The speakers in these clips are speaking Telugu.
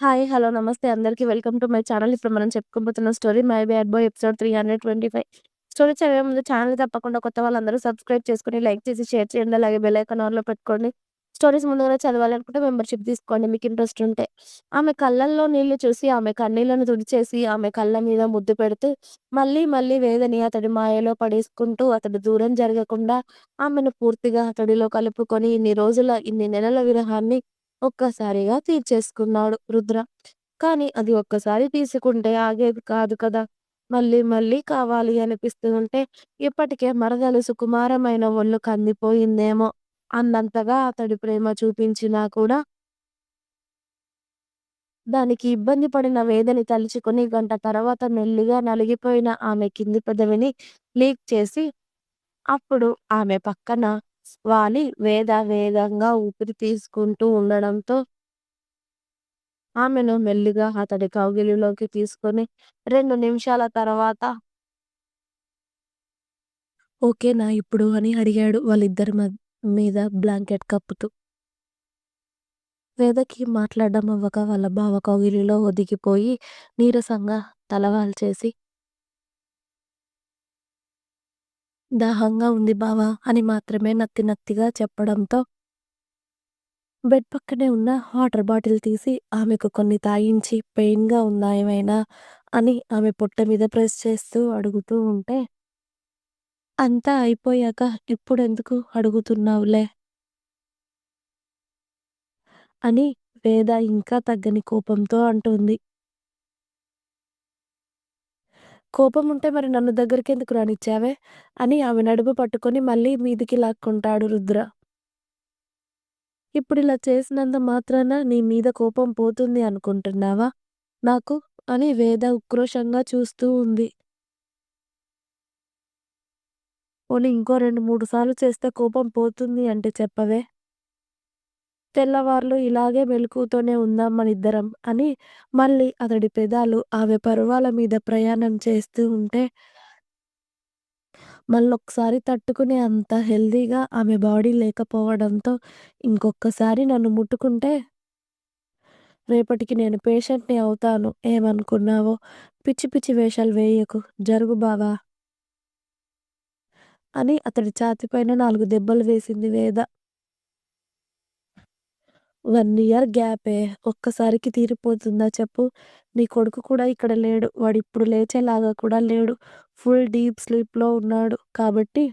హాయ్. హలో. నమస్తే అందరికి. Welcome to my channel. ఇప్పుడు మనం చెప్పుకోబోతున్న story 'my bad boy' episode 325. Story చదివే ముందు ఛానల్ తప్పకుండా కొత్త వాళ్ళందరూ సబ్స్క్రైబ్ చేసుకొని, లైక్ చేసి, షేర్ చేయండి. అలాగే బెల్ ఐకాన్ ఆన్‌లో పెట్టుకోండి. స్టోరీస్ ముందుగానే చదవాలనుకుంటే మెంబర్‌షిప్ తీసుకోండి మీకు ఇంట్రెస్ట్ ఉంటే. ఆమె కళ్ళల్లో నీళ్ళు చూసి, ఆమె కన్నీళ్ళను తుడిచేసి, ఆమె కళ్ళ మీద ముద్దు పెడుతూ, మళ్ళీ మళ్ళీ వేదని అతడి మాయలో పడేసుకుంటూ, అతడు దూరం జరగకుండా ఆమెను పూర్తిగా అతడిలో కలుపుకొని ఇన్ని రోజుల, ఇన్ని నెలల విరహాన్ని ఒక్కసారిగా తీర్చేసుకున్నాడు రుద్ర. కానీ అది ఒక్కసారి తీసుకుంటే ఆగేది కాదు కదా! మళ్ళీ మళ్ళీ కావాలి అనిపిస్తూ ఉంటే, ఇప్పటికే మరదలు సుకుమారమైన ఒళ్ళు కందిపోయిందేమో అన్నంతగా అతడి ప్రేమ చూపించినా కూడా దానికి ఇబ్బంది పడిన వేదని తలుచుకుని గంట తర్వాత మెల్లిగా నలిగిపోయిన ఆమె కింది పెదవిని లీక్ చేసి, అప్పుడు ఆమె పక్కన వాలి వేద వేగంగా ఊపిరి తీసుకుంటూ ఉండడంతో ఆమెను మెల్లిగా అతడి కౌగిలిలోకి తీసుకొని, రెండు నిమిషాల తర్వాత ఓకేనా ఇప్పుడు అని అడిగాడు వాళ్ళిద్దరి మ మీద బ్లాంకెట్ కప్పుతూ. వేదకి మాట్లాడడం అవ్వక వాళ్ళ బావ కౌగిలిలో ఒదిగిపోయి నీరసంగా తలవాల్చేసి దాహంగా ఉంది బావా అని మాత్రమే నత్తి నత్తిగా చెప్పడంతో బెడ్ పక్కనే ఉన్న వాటర్ బాటిల్ తీసి ఆమెకు కొన్ని తాగించి పెయిన్‌గా ఉందా ఏమైనా అని ఆమె పొట్ట మీద ప్రెస్ చేస్తూ అడుగుతూ ఉంటే అంతా అయిపోయాక ఇప్పుడెందుకు అడుగుతున్నావులే అని వేద ఇంకా తగ్గని కోపంతో అంటుంది. కోపం ఉంటే మరి నన్ను దగ్గరికి ఎందుకు రానిచ్చావే? అని ఆమె నడుము పట్టుకొని మళ్ళీ మీదికి లాక్కుంటాడు రుద్ర. ఇప్పుడు ఇలా చేసినంత మాత్రాన నీ మీద కోపం పోతుంది అనుకుంటున్నావా నాకు? అని వేద ఉక్రోషంగా చూస్తూ ఉంది. పోనీ ఇంకో రెండు మూడు సార్లు చేస్తే కోపం పోతుంది అంటే చెప్పవే? తెల్లవార్లు ఇలాగే మెలకువతోనే ఉందాం మనిద్దరం అని మళ్ళీ అతడి పెదాలు ఆమె పర్వాల మీద ప్రయాణం చేస్తూ ఉంటే మళ్ళొకసారి తట్టుకునే అంత హెల్తీగా ఆమె బాడీ లేకపోవడంతో ఇంకొకసారి నన్ను ముట్టుకుంటే రేపటికి నేను పేషెంట్‌ని అవుతాను ఏమనుకున్నావో? పిచ్చి పిచ్చి వేషాలు వేయకు జరుగు బావా! అని అతడి ఛాతిపైన నాలుగు దెబ్బలు వేసింది వేద. వన్ ఇయర్ గ్యాపే ఒక్కసారికి తీరిపోతుందా చెప్పు? నీ కొడుకు కూడా ఇక్కడ లేడు. వాడిప్పుడు లేచేలాగా కూడా లేడు. ఫుల్ డీప్ స్లీప్‌లో ఉన్నాడు. కాబట్టి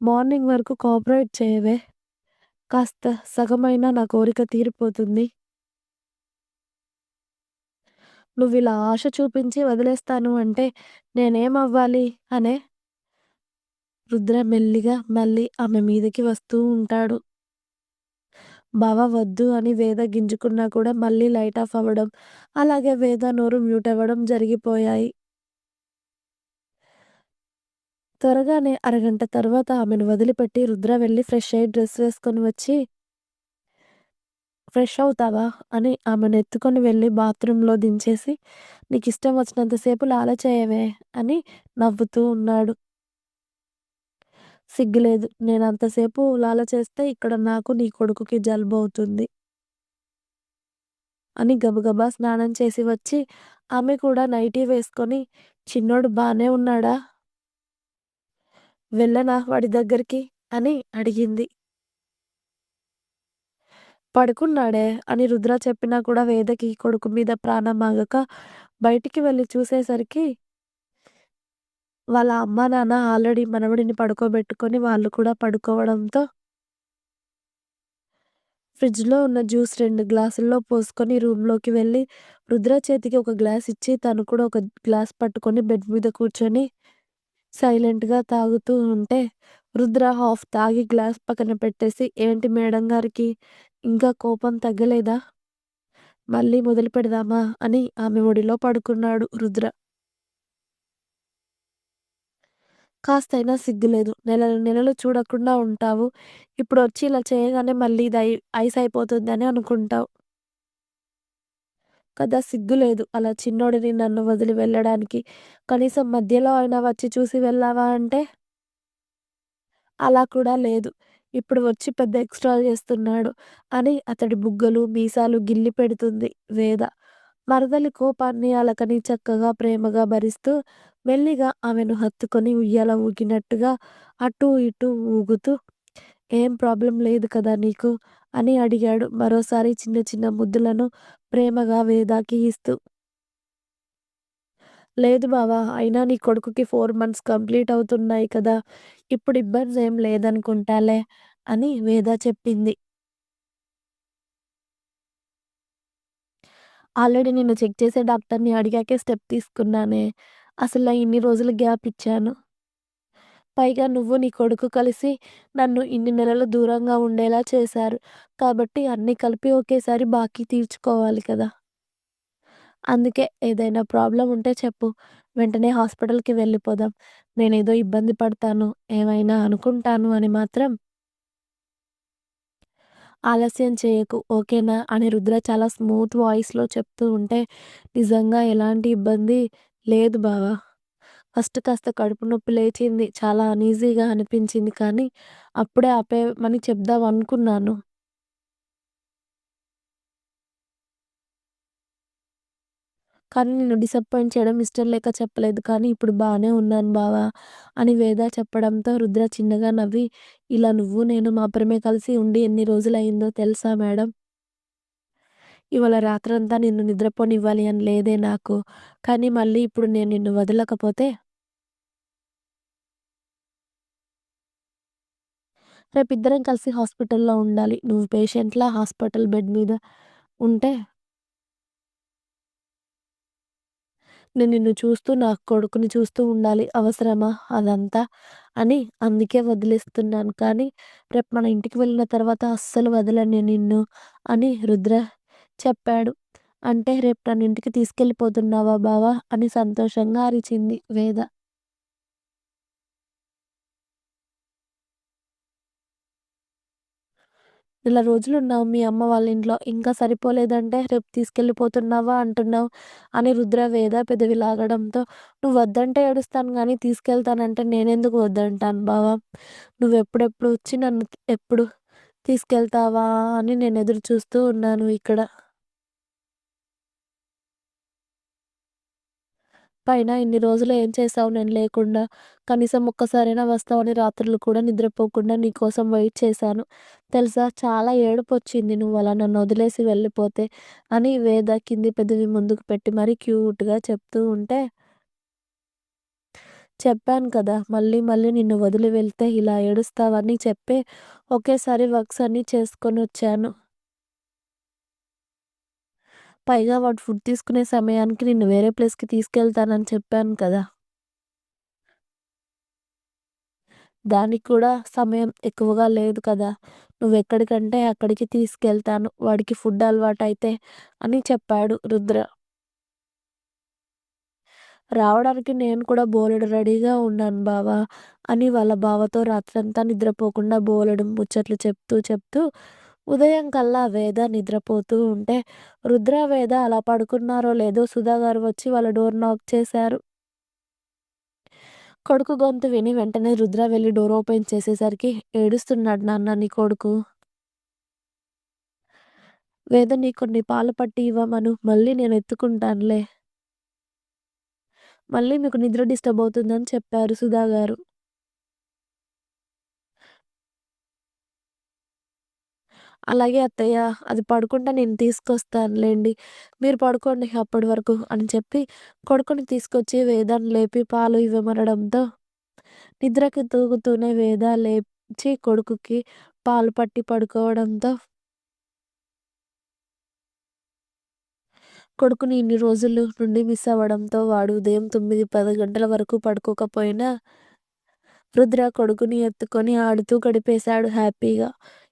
మార్నింగ్ వరకు కోఆపరేట్ చేయవే? కాస్త సగమైనా నా కోరిక తీరిపోతుంది. నువ్వు ఇలా ఆశ చూపించి వదిలేస్తాను అంటే నేనేమవ్వాలి? అనే రుద్ర మెల్లిగా మళ్ళీ ఆమె మీదకి వస్తూ ఉంటాడు. బావ వద్దు అని వేద గింజుకున్నా కూడా మళ్ళీ లైట్ ఆఫ్ అవ్వడం, అలాగే వేద నోరు మ్యూట్ అవ్వడం జరిగిపోయాయి. త్వరగానే అరగంట తర్వాత ఆమెను వదిలిపెట్టి రుద్ర వెళ్ళి ఫ్రెష్ అయ్యి డ్రెస్ వేసుకొని వచ్చి ఫ్రెష్ అవుతావా? అని ఆమెను ఎత్తుకొని వెళ్ళి బాత్రూంలో దించేసి నీకు ఇష్టం వచ్చినంతసేపు లాల చేయవే అని నవ్వుతూ ఉన్నాడు. సిగ్గులేదు. నేనంతసేపు లాల చేస్తే ఇక్కడ నాకు నీ కొడుకుకి జలుబు అవుతుంది అని గబగబా స్నానం చేసి వచ్చి ఆమె కూడా నైటీ వేసుకొని చిన్నోడు బానే ఉన్నాడా? వెళ్ళనా వాడి దగ్గరికి? అని అడిగింది. పడుకున్నాడే అని రుద్ర చెప్పినా కూడా వేదకి కొడుకు మీద ప్రాణం ఆగక బయటికి వెళ్ళి చూసేసరికి వాళ్ళ అమ్మా నాన్న ఆల్రెడీ మనవడిని పడుకోబెట్టుకొని వాళ్ళు కూడా పడుకోవడంతో ఫ్రిడ్జ్‌లో ఉన్న జ్యూస్ రెండు గ్లాసుల్లో పోసుకొని రూమ్‌లోకి వెళ్ళి రుద్ర చేతికి ఒక గ్లాస్ ఇచ్చి తను కూడా ఒక గ్లాస్ పట్టుకొని బెడ్ మీద కూర్చొని సైలెంట్‌గా తాగుతూ ఉంటే రుద్ర హాఫ్ తాగి గ్లాస్ పక్కన పెట్టేసి ఏంటి మేడం గారికి ఇంకా కోపం తగ్గలేదా? మళ్ళీ మొదలు పెడదామా అని ఆమె ఒడిలో పడుకున్నాడు రుద్ర. కాస్తైనా సిగ్గులేదు. నెలలు నెలలు చూడకుండా ఉంటావు. ఇప్పుడు వచ్చి ఇలా చేయగానే మళ్ళీ ఇది ఐ ఐస్ అయిపోతుందని అనుకుంటావు. కదా సిగ్గులేదు అలా చిన్నోడిని నన్ను వదిలి వెళ్ళడానికి. కనీసం మధ్యలో అయినా వచ్చి చూసి వెళ్ళావా అంటే అలా కూడా లేదు. ఇప్పుడు వచ్చి పెద్ద ఎక్స్ట్రా చేస్తున్నాడు అని అతడి బుగ్గలు, మీసాలు గిల్లి పెడుతుంది వేద. మరదలి కోపాన్ని అలకని చక్కగా ప్రేమగా భరిస్తూ మెల్లిగా ఆమెను హత్తుకొని ఉయ్యాల ఊగినట్టుగా అటూ ఇటూ ఊగుతూ ఏం ప్రాబ్లం లేదు కదా నీకు అని అడిగాడు మరోసారి చిన్న చిన్న ముద్దులను ప్రేమగా వేదాకి ఇస్తూ. లేదు బావా అయినా నీ కొడుకుకి ఫోర్ మంత్స్ కంప్లీట్ అవుతున్నాయి కదా ఇప్పుడు ఇబ్బంది ఏం లేదనుకుంటాలే అని వేద చెప్పింది. ఆల్రెడీ నేను చెక్ చేసే డాక్టర్‌ని అడిగాకే స్టెప్ తీసుకున్నానే. అసలు ఇన్ని రోజులు గ్యాప్ ఇచ్చాను. పైగా నువ్వు, నీ కొడుకు కలిసి నన్ను ఇన్ని నెలలు దూరంగా ఉండేలా చేశారు. కాబట్టి అన్నీ కలిపి ఒకేసారి బాకీ తీర్చుకోవాలి కదా! అందుకే ఏదైనా ప్రాబ్లం ఉంటే చెప్పు. వెంటనే హాస్పిటల్‌కి వెళ్ళిపోదాం. నేనేదో ఇబ్బంది పడతాను, ఏమైనా అనుకుంటాను అని మాత్రం ఆలస్యం చేయకు. ఓకేనా? అని రుద్ర చాలా స్మూత్ వాయిస్‌లో చెప్తూ ఉంటే నిజంగా ఎలాంటి ఇబ్బంది లేదు బావా ఫస్ట్ కాస్త కడుపు నొప్పి లేచింది. చాలా అనీజీగా అనిపించింది. కానీ అప్పుడే ఆపేమని చెప్దాం అనుకున్నాను. కానీ నేను డిసప్పాయింట్ చేయడం ఇష్టం లేక చెప్పలేదు. కానీ ఇప్పుడు బాగానే ఉన్నాను బావా అని వేద చెప్పడంతో రుద్ర చిన్నగా నవ్వి ఇలా నువ్వు, నేను మాత్రమే కలిసి ఉండి ఎన్ని రోజులయిందో తెలుసా మేడం? ఇవాళ రాత్రంతా నిన్ను నిద్రపోనివ్వాలి అని లేదే నాకు. కానీ మళ్ళీ ఇప్పుడు నేను నిన్ను వదలకపోతే రేపిద్దరం కలిసి హాస్పిటల్‌లో ఉండాలి. నువ్వు పేషెంట్‌లా హాస్పిటల్ బెడ్ మీద ఉంటే నేను నిన్ను చూస్తూ, నా కొడుకుని చూస్తూ ఉండాలి. అవసరమా అదంతా? అని అందుకే వదిలేస్తున్నాను. కానీ రేపు మన ఇంటికి వెళ్ళిన తర్వాత అస్సలు వదలనే నిన్ను అని రుద్ర చెప్పాడు. అంటే రేపు నన్ను ఇంటికి తీసుకెళ్ళిపోతున్నావా బావా అని సంతోషంగా అరిచింది వేద. నెల రోజులున్నావు మీ అమ్మ వాళ్ళ ఇంట్లో. ఇంకా సరిపోలేదంటే రేపు తీసుకెళ్ళిపోతున్నావా అంటున్నావు అని రుద్ర వేద పెదవి లాగడంతో నువ్వు వద్దంటే ఏడుస్తాను గానీ తీసుకెళ్తానంటే నేనెందుకు వద్దంటాను బావా? నువ్వెప్పుడెప్పుడు వచ్చి నన్ను ఎప్పుడు తీసుకెళ్తావా అని నేను ఎదురు చూస్తూ ఉన్నాను ఇక్కడ. పైన ఇన్ని రోజులు ఏం చేశావు నేను లేకుండా? కనీసం ఒక్కసారైనా వస్తావని రాత్రులు కూడా నిద్రపోకుండా నీకోసం వెయిట్ చేశాను. తెలుసా చాలా ఏడుపు వచ్చింది నువ్వు అలా నన్ను వదిలేసి వెళ్ళిపోతే అని వేద కింది పెదవి ముందుకు పెట్టి మరీ క్యూట్‌గా చెప్తూ ఉంటే చెప్పాను కదా! మళ్ళీ మళ్ళీ నిన్ను వదిలి వెళ్తే ఇలా ఏడుస్తావని చెప్పే ఒకేసారి వర్క్స్ అన్నీ చేసుకొని వచ్చాను పైగా వాడు ఫుడ్ తీసుకునే సమయానికి నిన్ను వేరే ప్లేస్‌కి తీసుకెళ్తానని చెప్పాను కదా! దానికి కూడా సమయం ఎక్కువగా లేదు కదా! నువ్వు ఎక్కడికంటే అక్కడికి తీసుకెళ్తాను. వాడికి ఫుడ్ అలవాటైతే అని చెప్పాడు రుద్ర. రావడానికి నేను కూడా బోలెడు రెడీగా ఉన్నాను బావ అని వాళ్ళ బావతో రాత్రంతా నిద్రపోకుండా బోలెడు ముచ్చట్లు చెప్తూ చెప్తూ ఉదయం కల్లా వేద నిద్రపోతూ ఉంటే రుద్ర, వేద అలా పడుకున్నారో లేదో సుధా గారు వచ్చి వాళ్ళ డోర్ నాక్ చేశారు. కొడుకు గొంతు విని వెంటనే రుద్ర వెళ్ళి డోర్ ఓపెన్ చేసేసరికి ఏడుస్తున్నాడు నాన్న నీ కొడుకు. వేదని కొన్ని పాలు పట్టి ఇవ్వమను. మళ్ళీ నేను ఎత్తుకుంటానులే. మళ్ళీ మీకు నిద్ర డిస్టర్బ్ అవుతుందని చెప్పారు సుధా అలాగే అత్తయ్య అది పడుకుంటే నేను తీసుకొస్తానులేండి మీరు పడుకోండి అప్పటి వరకు అని చెప్పి కొడుకుని తీసుకొచ్చి వేదాన్ని లేపి పాలు ఇవ్వమనడంతో నిద్రకి తూగుతూనే వేద లేచి కొడుకుకి పాలు పట్టి పడుకోవడంతో కొడుకుని ఇన్ని రోజులు నుండి మిస్ అవ్వడంతో వాడు ఉదయం 9, 10 గంటల వరకు పడుకోకపోయినా రుద్ర కొడుకుని ఎత్తుకొని ఆడుతూ గడిపేశాడు హ్యాపీగా.